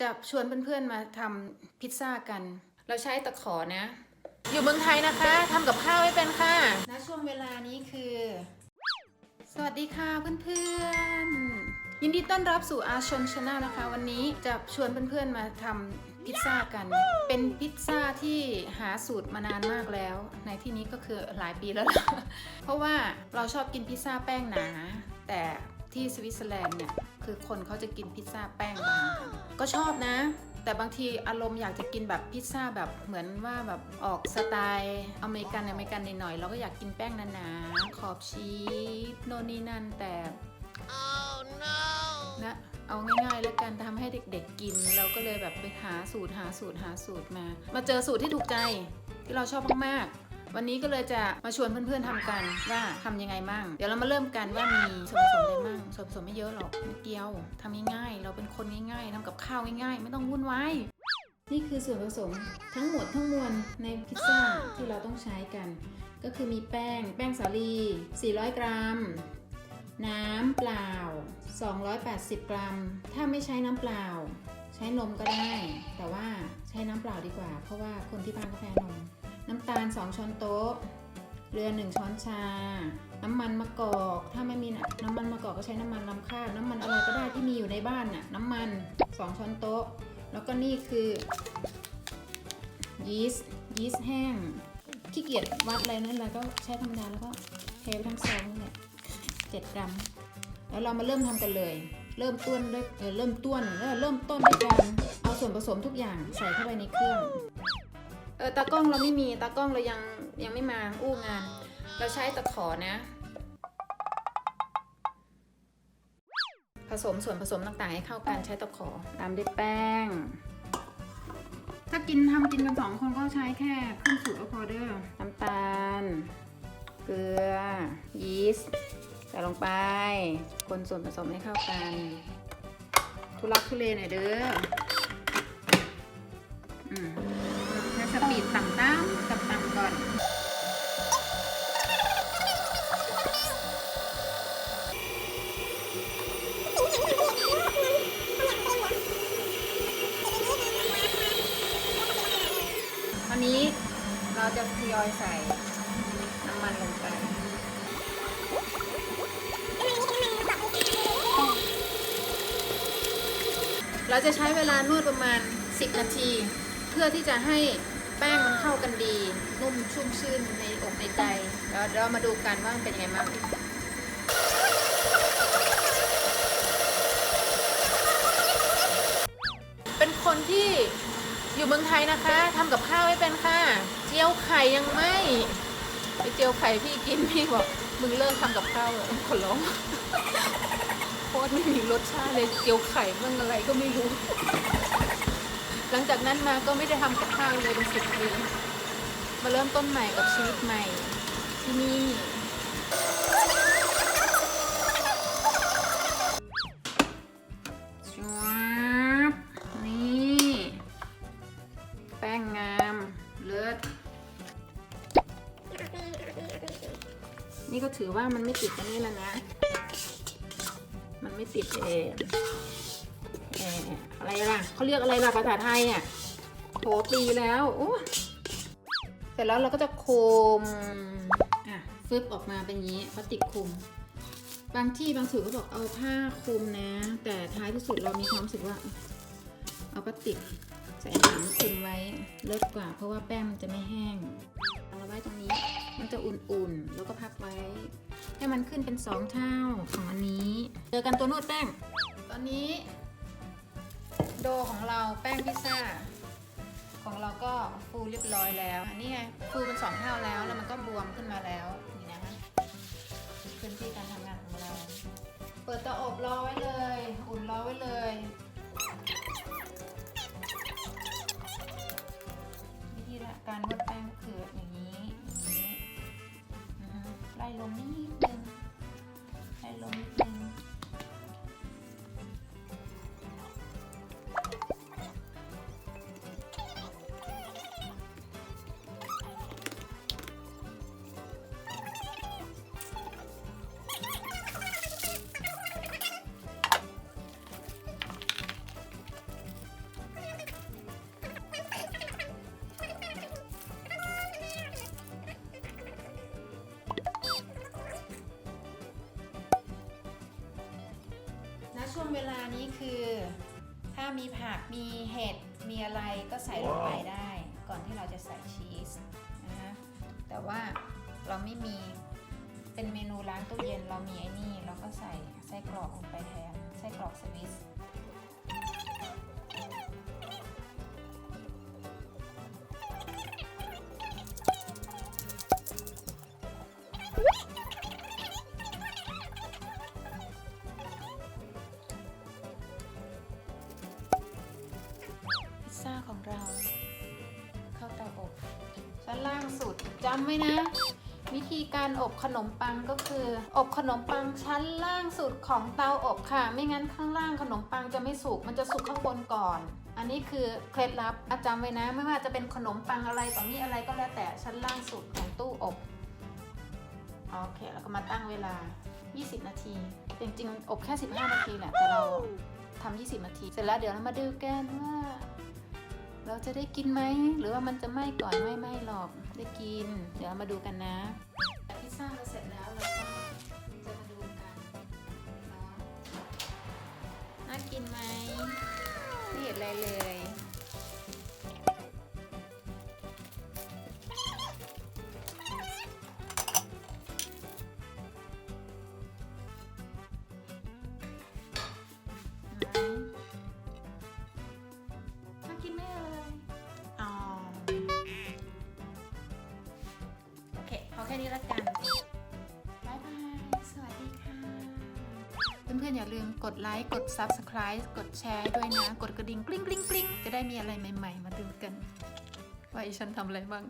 จะชวนเพื่อนๆมาทำพิซซ่ากัน เราใช้ตะขอนะ อยู่เมืองไทยนะคะทำกับข้าวไม่เป็นค่ะณช่วงเวลานี้คือ สวัสดีค่ะเพื่อนๆ ยินดีต้อนรับสู่อาชนชาแนลนะคะ วันนี้จะชวนเพื่อนๆมาทำพิซซ่ากัน เป็นพิซซ่าที่หาสูตรมานานมากแล้ว ในที่นี้ก็คือหลายปีแล้วล่ะเพราะว่าเราชอบกินพิซซ่าแป้งหนา แต่ที่สวิตเซอร์แลนด์เนี่ยคือคนเขาจะกินพิซซ่าแป้งบาง กันก็ชอบนะ แต่บางทีอารมณ์อยากจะกินแบบพิซซ่าแบบเหมือนว่าแบบออกสไตล์อเมริกันอเมริกันหน่อยๆเราก็อยากกินแป้งหนาๆขอบชีสโน่นนี่นั่นแต่นะเอาง่ายๆแล้วกันทำให้เด็กๆกิน เราก็เลยแบบไปหาสูตรหาสูตรหาสูตรมา มาเจอสูตรที่ถูกใจที่เราชอบมากๆ วันนี้ก็เลยจะมาชวนเพื่อนๆทำกันว่าทำยังไงมั่ง เดี๋ยวเรามาเริ่มกันว่ามีส่วนผสมอะไรมั่งส่วนผสมไม่เยอะหรอกนิดเดียวทำง่ายๆเราเป็นคนง่ายๆทำกับข้าวง่ายๆ ไม่ต้องวุ่นวายนี่คือส่วนผสมทั้งหมดทั้งมวลในพิซซ่าที่เราต้องใช้กัน ก็คือมีแป้ง แป้งสาลี 400 กรัม น้ำเปล่า 280 กรัม ถ้าไม่ใช้น้ำเปล่า ใช้นมก็ได้ แต่ว่าใช้น้ำเปล่าดีกว่า เพราะว่าคนที่บ้านก็แพ้นม น้ำตาล 2 ช้อนโต๊ะ เกลือ 1 ช้อนชา น้ำมันมะกอก ถ้าไม่มีน่ะน้ำมันมะกอกก็ใช้น้ำมันลำข้าว น้ำมันอะไรก็ได้ที่มีอยู่ในบ้านน่ะ น้ำมัน 2 ช้อนโต๊ะ แล้วก็นี่คือยีสต์ ยีสต์แห้ง ขี้เกียจวัดอะไรนั่นเราก็ใช้ธรรมดาแล้วก็เทไปทั้งซองนี่แหละ7กรัม แล้วเรามาเริ่มทำกันเลย เริ่มต้นด้วยเออเริ่มต้นเออเริ่มต้นด้วยการเอาส่วนผสมทุกอย่างใส่เข้าไปในเครื่อง ออตากล้องเราไม่มีตากล้องเรายังยังไม่มาอู้งาน เราใช้ตะขอนะ ผสมส่วนผสมต่างๆ ให้เข้ากันใช้ตะขอตามด้วยแป้ง ถ้ากินทำกินกันสองคนก็ใช้แค่ครึ่งสูตรก็พอเด้อน้ำตาล เกลือ ยีสต์ใส่ลงไป คนส่วนผสมให้เข้ากัน ทุลักทุเลหน่อยเด้ออื จะทยอยใส่น้ำมันลงไปเราจะใช้เวลานวดประมาณ 10 นาที เพื่อที่จะให้แป้งมันเข้ากันดี นุ่มชุ่มชื่นในอกในใจแล้วเรามาดูกันว่ามันเป็นยังไงบ้างเป็นคนที่อยู่เมืองไทยนะคะทำกับข้าวไม่เป็นค่ะ จียวไข่ยังไม่ไปเจียวไข่พี่กินพี่บอกมึงเลิกทำกับข้าวเลยขอร้องโคตรไม่มีรสชาติเลยเจียวไข่เมื่ออะไรก็ไม่รู้ หลังจากนั้นมาก็ไม่ได้ทำกับข้าวเลยเป็นสิบปีมาเริ่มต้นใหม่กับชีวิตใหม่ ที่นี่ชวบนี่ แป้งงาม เลิศ นี่ก็ถือว่ามันไม่ติดอันนี้แล้วนะ มันไม่ติดเออเอออะไรล่ะเขาเรียกอะไรล่ะภาษาไทยอะโถตีแล้วโอ้เสร็จแล้วเราก็จะโคมอะฟึบออกมาเป็นอย่างนี้พลาสติกคลุม บางที่บางสูตรก็บอกเอาผ้าคลุมนะ แต่ท้ายที่สุดเรามีความรู้สึกว่า เอาพลาสติกใส่หนังคลุมไว้เลิศกว่า เพราะว่าแป้งมันจะไม่แห้งเอาไว้ตรงนี้ มันจะอุ่นๆ แล้วก็พักไว้ ให้มันขึ้นเป็น 2 เท่าของอันนี้ เจอกันตัวนวดแป้ง ตอนนี้ โดของเราแป้งพิซซ่า ของเราก็ฟูเรียบร้อยแล้วอันนี้ไงฟูเป็น 2 เท่าแล้วแล้วมันก็บวมขึ้นมาแล้วนี่นะคะพื้นที่การทำงานของเรา เปิดเตาอบรอไว้เลย อุ่นรอไว้เลย ล่ลงนิดนึ ลานี้คือ ถ้ามีผักมีเห็ดมีอะไรก็ใส่ลงไปได้ ก่อนที่เราจะใส่ชีสนะคะแต่ว่าเราไม่มีเป็นเมนูร้านตู้เย็นเรามีไอ้นี่ เราก็ใส่ไส้กรอกลงไปแทนไส้กรอกสวิส เรา เข้าเตาอบ ชั้นล่างสุดจำไว้นะ วิธีการอบขนมปังก็คือ อบขนมปังชั้นล่างสุดของเตาอบค่ะ ไม่งั้นข้างล่างขนมปังจะไม่สุกมันจะสุกข้างบนก่อน อันนี้คือเคล็ดลับอะจำไว้นะ ไม่ว่าจะเป็นขนมปังอะไรต่อมีอะไรก็แล้วแต่ชั้นล่างสุดของตู้อบโอเคแล้วก็มาตั้งเวลา 20 นาที จริงๆ อบแค่ 15 นาทีแหละ แต่เราทำ20 นาที เสร็จแล้วเดี๋ยวเรามาดูกันว่า เราจะได้กินไหม หรือว่ามันจะไหม้ก่อนไม่ไหม้หรอก ได้กิน เดี๋ยวมาดูกันนะพิซซ่าเราเสร็จแล้วเราก็จะมาดูกันเนาะน่ากินไหมไม่เห็นอะไรเลย กัน บ๊ายบาย สวัสดีค่ะ เพื่อนๆ อย่าลืมกดไลค์ กด Subscribe กดแชร์ด้วยนะ กดกระดิ่งกริ๊งกริ๊งกริ๊งจะได้มีอะไรใหม่ ๆ มาดูกัน ว่าอีฉันทำอะไรบ้าง